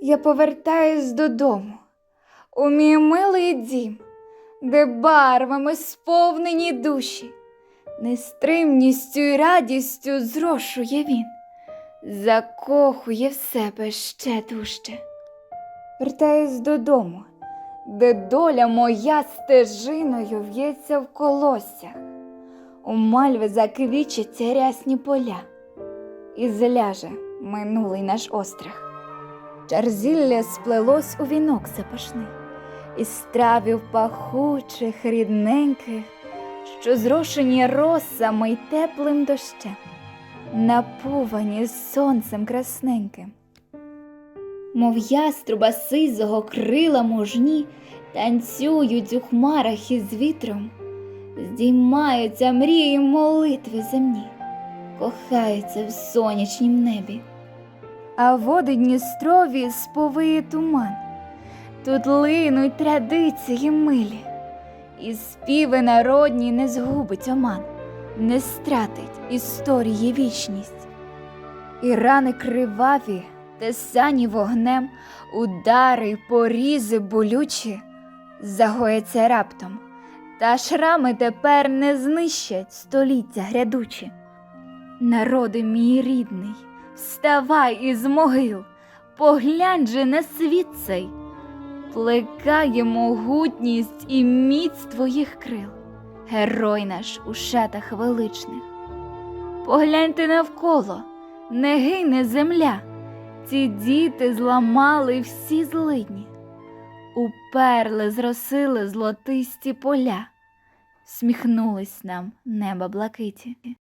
Я повертаюсь додому, у мій милий дім, де барвами сповнені душі, нестримністю і радістю зрошує він, закохує в себе ще дужче. Вертаюсь додому, де доля моя стежиною в'ється в колоссях, у мальви заквічаться рясні поля, і зляже минулий наш острах. Чарзілля сплелось у вінок запашний, із травів пахучих, рідненьких, що зрошені росами й теплим дощем, напувані сонцем красненьким. Мов яструба сизого крила мужні, танцюють у хмарах із вітром, здіймаються мрії молитви земні, кохаються в сонячнім небі. А води Дністрові сповиє туман, тут линуть традиції милі, і співи народні не згубить оман, не стратить історії вічність. І рани криваві, тесані вогнем, удари, порізи болючі загояться раптом, та шрами тепер не знищать століття грядучі. Народи мій рідний, вставай із могил, поглянь же на світ цей, плекає могутність і міць твоїх крил, герой наш у шатах величних. Погляньте навколо, не гине земля, ці діти зламали всі злидні, уперли, зросили злотисті поля, сміхнулись нам неба блакиті.